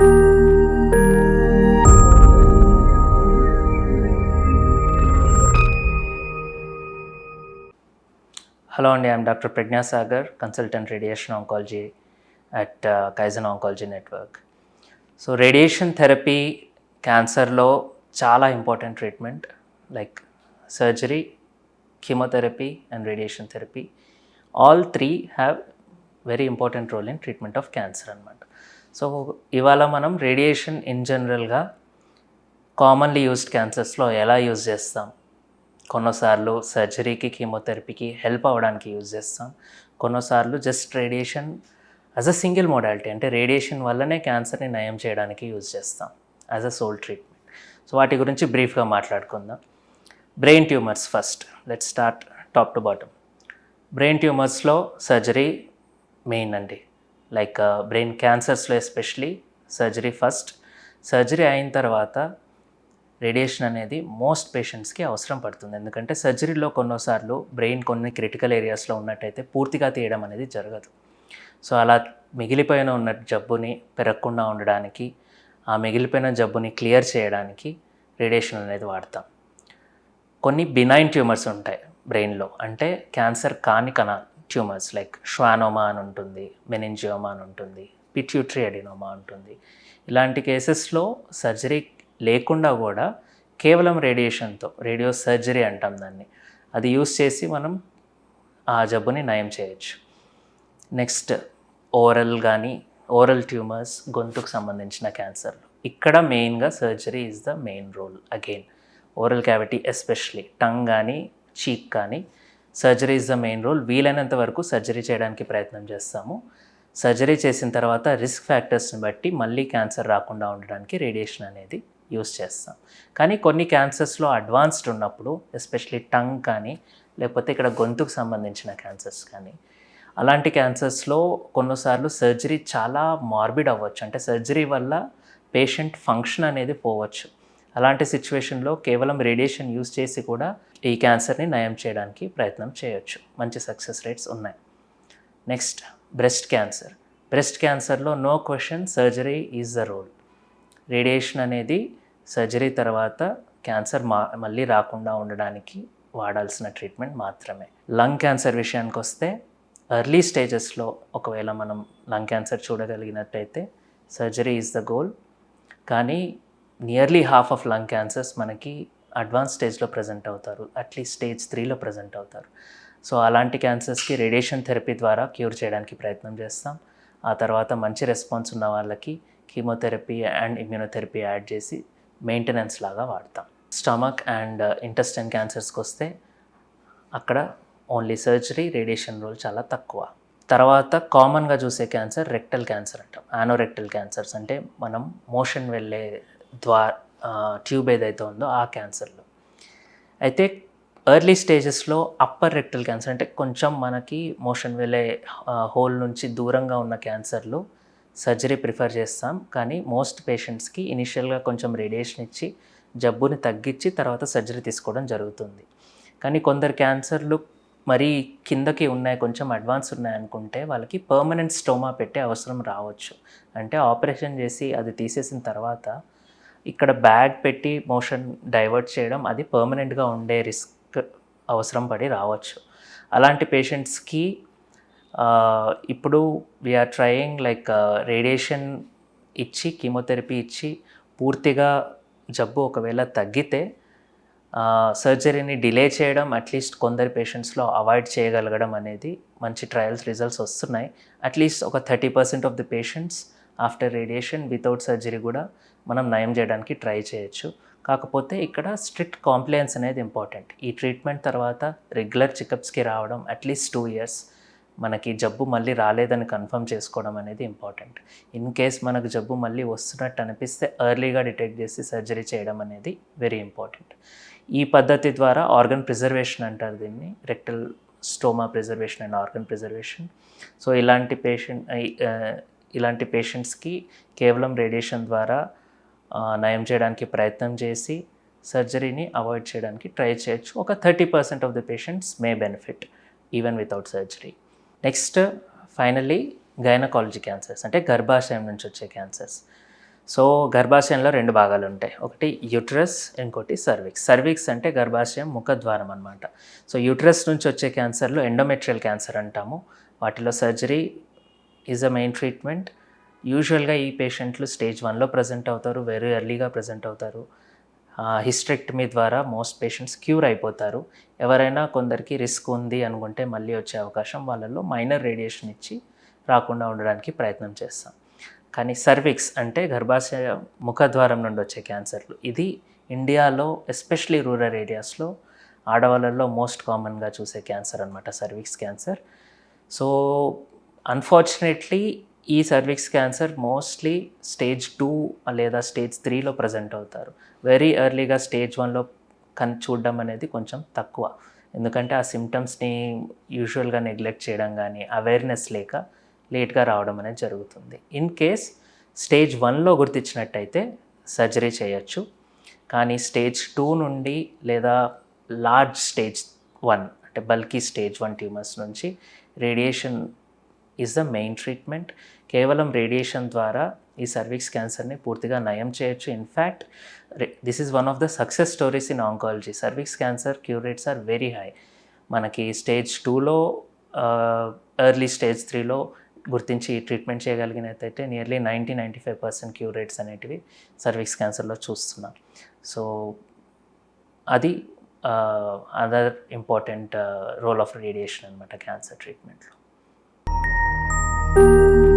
Hello అండి I'm doctor Pragnasagar consultant radiation oncology at Kaizen oncology network so radiation therapy క్యాన్సర్లో చాలా important treatment like surgery chemotherapy and radiation therapy all three have very important role in treatment of cancer అనమాట so ఇవాళ మనం radiation in జనరల్గా commonly used క్యాన్సర్స్లో ఎలా use చేస్తాం? కొన్నిసార్లు సర్జరీకి కీమోథెరపీకి హెల్ప్ అవ్వడానికి యూజ్ చేస్తాం. కొన్నిసార్లు just radiation as a single modality అంటే రేడియేషన్ వల్లనే క్యాన్సర్ని నయం చేయడానికి యూజ్ చేస్తాం as a sole treatment. So వాటి గురించి బ్రీఫ్గా మాట్లాడుకుందాం. Brain tumours first. Let start top to bottom. Brain ట్యూమర్స్లో సర్జరీ మెయిన్ అండి. లైక్ uh, బ్రెయిన్ క్యాన్సర్స్లో ఎస్పెషలీ సర్జరీ ఫస్ట్. సర్జరీ అయిన తర్వాత రేడియేషన్ అనేది మోస్ట్ పేషెంట్స్కి అవసరం పడుతుంది. ఎందుకంటే సర్జరీలో కొన్నిసార్లు బ్రెయిన్ కొన్ని క్రిటికల్ ఏరియాస్లో ఉన్నట్టయితే పూర్తిగా తీయడం అనేది జరగదు. సో అలా మిగిలిపోయిన ఉన్న జబ్బుని పెరగకుండా ఉండడానికి ఆ మిగిలిపోయిన జబ్బుని క్లియర్ చేయడానికి రేడియేషన్ అనేది వాడతాం. కొన్ని బినైన్ ట్యూమర్స్ ఉంటాయి బ్రెయిన్లో. అంటే క్యాన్సర్ కాని కణాలు. ట్యూమర్స్ లైక్ ష్వానోమా అని ఉంటుంది మెనింజియోమా అని ఉంటుంది పిట్యూట్రీ అడినోమా ఉంటుంది. ఇలాంటి కేసెస్లో సర్జరీ లేకుండా కూడా కేవలం రేడియేషన్తో రేడియో సర్జరీ అంటాం దాన్ని. అది యూస్ చేసి మనం ఆ జబ్బుని నయం చేయొచ్చు. నెక్స్ట్ ఓరల్ కానీ ఓరల్ ట్యూమర్స్ గొంతుకు సంబంధించిన క్యాన్సర్లు ఇక్కడ మెయిన్గా surgery is the main role again oral cavity especially tongue కానీ చీక్ కానీ surgery is the main role. వీలైనంత వరకు సర్జరీ చేయడానికి ప్రయత్నం చేస్తాము. సర్జరీ చేసిన తర్వాత రిస్క్ ఫ్యాక్టర్స్ని బట్టి మళ్ళీ క్యాన్సర్ రాకుండా ఉండడానికి రేడియేషన్ అనేది యూస్ చేస్తాం. కానీ కొన్ని క్యాన్సర్స్లో అడ్వాన్స్డ్ ఉన్నప్పుడు ఎస్పెషలీ టంగ్ కానీ లేకపోతే ఇక్కడ గొంతుకు సంబంధించిన క్యాన్సర్స్ కానీ అలాంటి క్యాన్సర్స్లో కొన్నిసార్లు సర్జరీ చాలా మార్బిడ్ అవ్వచ్చు. అంటే సర్జరీ వల్ల పేషెంట్ ఫంక్షన్ అనేది పోవచ్చు. అలాంటి సిచ్యువేషన్లో కేవలం రేడియేషన్ యూస్ చేసి కూడా ఈ క్యాన్సర్ని నయం చేయడానికి ప్రయత్నం చేయొచ్చు. మంచి సక్సెస్ రేట్స్ ఉన్నాయి. Next breast cancer. Breast క్యాన్సర్లో no question surgery is the role. Radiation అనేది సర్జరీ తర్వాత క్యాన్సర్ మా మళ్ళీ రాకుండా ఉండడానికి వాడాల్సిన ట్రీట్మెంట్ మాత్రమే. లంగ్ క్యాన్సర్ విషయానికి వస్తే ఎర్లీ స్టేజెస్లో ఒకవేళ మనం లంగ్ క్యాన్సర్ చూడగలిగినట్టయితే సర్జరీ ఈజ్ ద గోల్. కానీ nearly half of lung cancers మనకి అడ్వాన్స్ స్టేజ్లో ప్రజెంట్ అవుతారు. అట్లీస్ట్ స్టేజ్ త్రీలో ప్రజెంట్ అవుతారు. సో అలాంటి క్యాన్సర్స్కి రేడియేషన్ థెరపీ ద్వారా క్యూర్ చేయడానికి ప్రయత్నం చేస్తాం. ఆ తర్వాత మంచి రెస్పాన్స్ ఉన్న వాళ్ళకి కీమోథెరపీ అండ్ ఇమ్యూనోథెరపీ యాడ్ చేసి మెయింటెనెన్స్ లాగా వాడతాం. స్టమక్ అండ్ ఇంటెస్టైన్ క్యాన్సర్స్కి వస్తే అక్కడ ఓన్లీ సర్జరీ రేడియేషన్ రోల్ చాలా తక్కువ. తర్వాత కామన్గా చూసే క్యాన్సర్ రెక్టల్ క్యాన్సర్ అంటాం. ఆనోరెక్టల్ క్యాన్సర్స్ అంటే మనం మోషన్ వెళ్ళే ద్వా ట్యూబ్ ఏదైతే ఉందో ఆ క్యాన్సర్లో. అయితే ఎర్లీ స్టేజెస్లో అప్పర్ రెక్టల్ క్యాన్సర్ అంటే కొంచెం మనకి మోషన్ వెళ్ళే హోల్ నుంచి దూరంగా ఉన్న క్యాన్సర్లు సర్జరీ ప్రిఫర్ చేస్తాం. కానీ మోస్ట్ పేషెంట్స్కి ఇనిషియల్గా కొంచెం రేడియేషన్ ఇచ్చి జబ్బుని తగ్గించి తర్వాత సర్జరీ తీసుకోవడం జరుగుతుంది. కానీ కొందరు క్యాన్సర్లు మరీ కిందకి ఉన్నాయి కొంచెం అడ్వాన్స్ ఉన్నాయి అనుకుంటే వాళ్ళకి పర్మనెంట్ స్టోమా పెట్టే అవసరం రావచ్చు. అంటే ఆపరేషన్ చేసి అది తీసేసిన తర్వాత ఇక్కడ బ్యాగ్ పెట్టి మోషన్ డైవర్ట్ చేయడం అది పర్మనెంట్గా ఉండే రిస్క్ అవసరం పడి రావచ్చు. అలాంటి పేషెంట్స్కి ఇప్పుడు we are trying like radiation ఇచ్చి కీమోథెరపీ ఇచ్చి పూర్తిగా జబ్బు ఒకవేళ తగ్గితే సర్జరీని డిలే చేయడం అట్లీస్ట్ కొందరి పేషెంట్స్లో అవాయిడ్ చేయగలగడం అనేది మంచి ట్రయల్స్ రిజల్ట్స్ వస్తున్నాయి. అట్లీస్ట్ ఒక thirty percent of the patients after radiation without surgery కూడా మనం నయం చేయడానికి ట్రై చేయొచ్చు. కాకపోతే ఇక్కడ స్ట్రిక్ట్ కాంప్లయన్స్ అనేది ఇంపార్టెంట్. ఈ ట్రీట్మెంట్ తర్వాత రెగ్యులర్ చెకప్స్కి రావడం అట్లీస్ట్ టూ ఇయర్స్ మనకి జబ్బు మళ్ళీ రాలేదని కన్ఫర్మ్ చేసుకోవడం అనేది ఇంపార్టెంట్. ఇన్ కేస్ మనకు జబ్బు మళ్ళీ వస్తున్నట్టు అనిపిస్తే ఎర్లీగా డిటెక్ట్ చేసి సర్జరీ చేయడం అనేది వెరీ ఇంపార్టెంట్. ఈ పద్ధతి ద్వారా ఆర్గన్ ప్రిజర్వేషన్ అంటారు దీన్ని rectal stoma preservation and organ preservation. So ఇలాంటి పేషెంట్ ఇలాంటి పేషెంట్స్కి కేవలం రేడియేషన్ ద్వారా నయం చేయడానికి ప్రయత్నం చేసి సర్జరీని అవాయిడ్ చేయడానికి ట్రై చేయొచ్చు. ఒక thirty percent of the patients may benefit even without surgery. Next finally gynaecology cancers అంటే గర్భాశయం నుంచి వచ్చే క్యాన్సర్స్. సో గర్భాశయంలో రెండు భాగాలు ఉంటాయి. ఒకటి యూట్రస్ ఇంకోటి సర్విక్స్. సర్విక్స్ అంటే గర్భాశయం ముఖద్వారం అనమాట సో యూట్రస్ నుంచి వచ్చే క్యాన్సర్లో ఎండోమెట్రియల్ క్యాన్సర్ అంటాము. వాటిలో surgery is a main treatment యూజువల్గా ఈ పేషెంట్లు స్టేజ్ వన్లో ప్రజెంట్ అవుతారు వెరీ ఎర్లీగా ప్రజెంట్ అవుతారు. హిస్ట్రెక్టమీ ద్వారా మోస్ట్ పేషెంట్స్ క్యూర్ అయిపోతారు. ఎవరైనా కొందరికి రిస్క్ ఉంది అనుకుంటే మళ్ళీ వచ్చే అవకాశం వాళ్ళల్లో మైనర్ రేడియేషన్ ఇచ్చి రాకుండా ఉండడానికి ప్రయత్నం చేస్తాం. కానీ సర్విక్స్ అంటే గర్భాశయ ముఖద్వారం నుండి వచ్చే క్యాన్సర్లు ఇది ఇండియాలో ఎస్పెషలీ రూరల్ ఏరియాస్లో ఆడవాళ్ళల్లో మోస్ట్ కామన్గా చూసే క్యాన్సర్ అనమాట సర్విక్స్ క్యాన్సర్ సో అన్ఫార్చునేట్లీ ఈ cervix cancer mostly stage two లేదా స్టేజ్ త్రీలో ప్రజెంట్ అవుతారు. వెరీ ఎర్లీగా స్టేజ్ వన్లో కన్ చూడడం అనేది కొంచెం తక్కువ. ఎందుకంటే ఆ సిమ్టమ్స్ని యూజువల్గా నెగ్లెక్ట్ చేయడం కానీ అవేర్నెస్ లేక లేట్గా రావడం అనేది జరుగుతుంది. ఇన్ కేస్ స్టేజ్ వన్లో గుర్తించినట్టయితే సర్జరీ చేయొచ్చు. కానీ స్టేజ్ టూ నుండి లేదా లార్జ్ స్టేజ్ వన్ అంటే బల్కీ స్టేజ్ వన్ ట్యూమర్స్ నుంచి radiation is the main treatment కేవలం రేడియేషన్ ద్వారా ఈ సర్విక్స్ క్యాన్సర్ని పూర్తిగా నయం చేయొచ్చు. In fact this is one of the success stories in oncology cervix cancer cure rates are very high మనకి స్టేజ్ టూలో ఎర్లీ స్టేజ్ త్రీలో గుర్తించి treatment చేయగలిగినట్టయితే nearly ninety ninety five percent cure rates అనేటివి సర్వీస్ క్యాన్సర్లో చూస్తున్నాం. సో అది other important role of radiation అనమాట cancer ట్రీట్మెంట్లో thank you